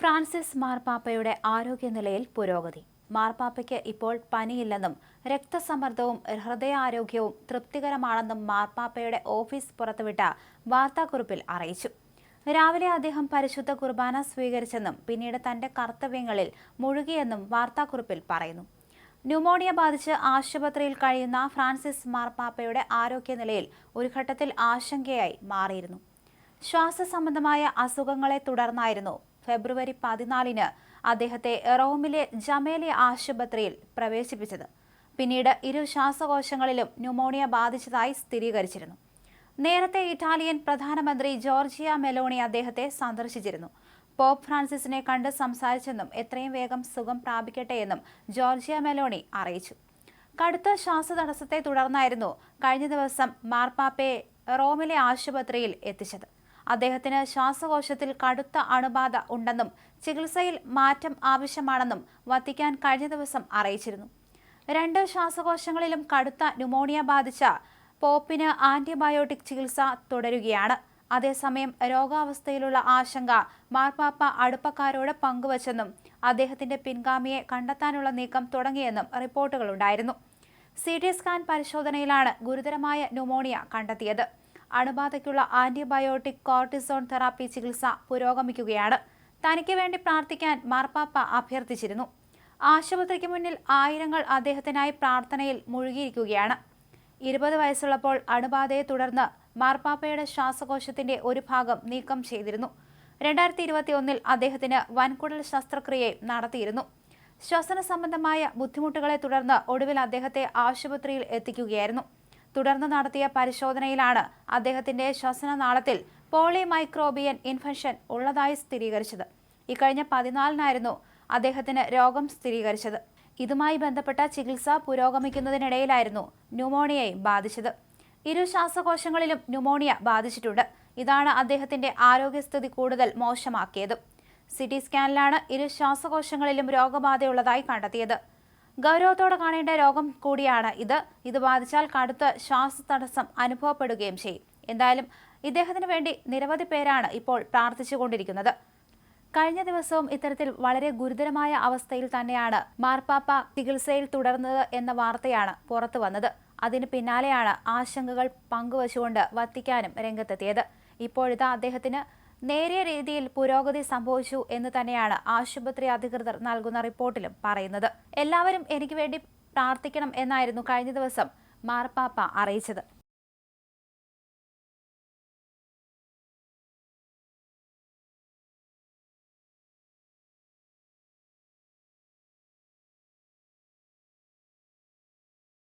Francis മാർപ്പാപ്പയുടെ ആരോഗ്യനിലയിൽ പുരോഗതി. മാർപ്പാപ്പയ്ക്ക് ഇപ്പോൾ പനിയില്ലെന്നും രക്തസമ്മർദ്ദവും ഹൃദയാരോഗ്യവും തൃപ്തികരമാണെന്നും മാർപ്പാപ്പയുടെ ഓഫീസ് പുറത്തുവിട്ട വാർത്താക്കുറിപ്പിൽ അറിയിച്ചു. രാവിലെ അദ്ദേഹം പരിശുദ്ധ കുർബാന സ്വീകരിച്ചെന്നും പിന്നീട് തന്റെ കർത്തവ്യങ്ങളിൽ മുഴുകിയെന്നും വാർത്താക്കുറിപ്പിൽ പറയുന്നു. ന്യൂമോണിയ ബാധിച്ച് ആശുപത്രിയിൽ കഴിയുന്ന ഫ്രാൻസിസ് മാർപ്പാപ്പയുടെ ആരോഗ്യനിലയിൽ ഒരു ഘട്ടത്തിൽ ആശങ്കയായി മാറിയിരുന്നു. ശ്വാസ സംബന്ധമായ അസുഖങ്ങളെ തുടർന്നായിരുന്നു ഫെബ്രുവരി പതിനാലിന് അദ്ദേഹത്തെ റോമിലെ ജമേലെ ആശുപത്രിയിൽ പ്രവേശിപ്പിച്ചത്. പിന്നീട് ഇരു ശ്വാസകോശങ്ങളിലും ന്യൂമോണിയ ബാധിച്ചതായി സ്ഥിരീകരിച്ചിരുന്നു. നേരത്തെ ഇറ്റാലിയൻ പ്രധാനമന്ത്രി ജോർജിയ മെലോണി അദ്ദേഹത്തെ സന്ദർശിച്ചിരുന്നു. പോപ്പ് ഫ്രാൻസിസിനെ കണ്ട് സംസാരിച്ചെന്നും എത്രയും വേഗം സുഖം പ്രാപിക്കട്ടെ എന്നും ജോർജിയ മെലോണി അറിയിച്ചു. കടുത്ത ശ്വാസതടസ്സത്തെ തുടർന്നായിരുന്നു കഴിഞ്ഞ ദിവസം മാർപ്പാപ്പയെ റോമിലെ ആശുപത്രിയിൽ എത്തിച്ചത്. അദ്ദേഹത്തിന് ശ്വാസകോശത്തിൽ കടുത്ത അണുബാധ ഉണ്ടെന്നും ചികിത്സയിൽ മാറ്റം ആവശ്യമാണെന്നും വത്തിക്കാൻ കഴിഞ്ഞ ദിവസം അറിയിച്ചിരുന്നു. രണ്ട് ശ്വാസകോശങ്ങളിലും കടുത്ത ന്യൂമോണിയ ബാധിച്ച പോപ്പിന് ആന്റിബയോട്ടിക് ചികിത്സ തുടരുകയാണ്. അതേസമയം രോഗാവസ്ഥയിലുള്ള ആശങ്ക മാർപ്പാപ്പ അടുപ്പക്കാരോട് പങ്കുവച്ചെന്നും അദ്ദേഹത്തിന്റെ പിൻഗാമിയെ കണ്ടെത്താനുള്ള നീക്കം തുടങ്ങിയെന്നും റിപ്പോർട്ടുകളുണ്ടായിരുന്നു. സി ടി സ്കാൻ പരിശോധനയിലാണ് ഗുരുതരമായ ന്യൂമോണിയ കണ്ടെത്തിയത്. അണുബാധയ്ക്കുള്ള ആന്റിബയോട്ടിക് കോർട്ടിസോൺ തെറാപ്പി ചികിത്സ പുരോഗമിക്കുകയാണ്. തനിക്ക് വേണ്ടി പ്രാർത്ഥിക്കാൻ മാർപ്പാപ്പ അഭ്യർത്ഥിച്ചിരുന്നു. ആശുപത്രിക്ക് മുന്നിൽ ആയിരങ്ങൾ അദ്ദേഹത്തിനായി പ്രാർത്ഥനയിൽ മുഴുകിയിരിക്കുകയാണ്. ഇരുപത് വയസ്സുള്ളപ്പോൾ അണുബാധയെ തുടർന്ന് മാർപ്പാപ്പയുടെ ശ്വാസകോശത്തിന്റെ ഒരു ഭാഗം നീക്കം ചെയ്തിരുന്നു. രണ്ടായിരത്തി ഇരുപത്തി ഒന്നിൽ അദ്ദേഹത്തിന് വൻകുടൽ ശസ്ത്രക്രിയ നടത്തിയിരുന്നു. ശ്വസന സംബന്ധമായ ബുദ്ധിമുട്ടുകളെ തുടർന്ന് ഒടുവിൽ അദ്ദേഹത്തെ ആശുപത്രിയിൽ എത്തിക്കുകയായിരുന്നു. തുടർന്ന് നടത്തിയ പരിശോധനയിലാണ് അദ്ദേഹത്തിന്റെ ശ്വസനനാളത്തിൽ പോളിമൈക്രോബിയൻ ഇൻഫെക്ഷൻ ഉള്ളതായി സ്ഥിരീകരിച്ചത്. ഇക്കഴിഞ്ഞ പതിനാലിനായിരുന്നു അദ്ദേഹത്തിന് രോഗം സ്ഥിരീകരിച്ചത്. ഇതുമായി ബന്ധപ്പെട്ട ചികിത്സ പുരോഗമിക്കുന്നതിനിടയിലായിരുന്നു ന്യൂമോണിയയും ബാധിച്ചത്. ഇരു ശ്വാസകോശങ്ങളിലും ന്യൂമോണിയ ബാധിച്ചിട്ടുണ്ട്. ഇതാണ് അദ്ദേഹത്തിന്റെ ആരോഗ്യസ്ഥിതി കൂടുതൽ മോശമാക്കിയത്. സിറ്റി സ്കാനിലാണ് ഇരു ശ്വാസകോശങ്ങളിലും രോഗബാധയുള്ളതായി കണ്ടെത്തിയത്. ഗൗരവത്തോടെ കാണേണ്ട രോഗം കൂടിയാണ് ഇത്. ഇത് ബാധിച്ചാൽ കടുത്ത ശ്വാസതടസ്സം അനുഭവപ്പെടുകയും ചെയ്യും. എന്തായാലും ഇദ്ദേഹത്തിന് വേണ്ടി നിരവധി പേരാണ് ഇപ്പോൾ പ്രാർത്ഥിച്ചുകൊണ്ടിരിക്കുന്നത്. കഴിഞ്ഞ ദിവസവും ഇത്തരത്തിൽ വളരെ ഗുരുതരമായ അവസ്ഥയിൽ തന്നെയാണ് മാർപ്പാപ്പ ചികിത്സയിൽ തുടർന്നത് എന്ന വാർത്തയാണ് പുറത്തു വന്നത്. അതിന് പിന്നാലെയാണ് ആശങ്കകൾ പങ്കുവച്ചുകൊണ്ട് വത്തിക്കാനും രംഗത്തെത്തിയത്. ഇപ്പോഴിതാ അദ്ദേഹത്തിന് നേരിയ രീതിയിൽ പുരോഗതി സംഭവിച്ചു എന്ന് തന്നെയാണ് ആശുപത്രി അധികൃതർ നൽകുന്ന റിപ്പോർട്ടിലും പറയുന്നത്. എല്ലാവരും എനിക്ക് വേണ്ടി പ്രാർത്ഥിക്കണം എന്നായിരുന്നു കഴിഞ്ഞ ദിവസം മാർപ്പാപ്പ അറിയിച്ചത്.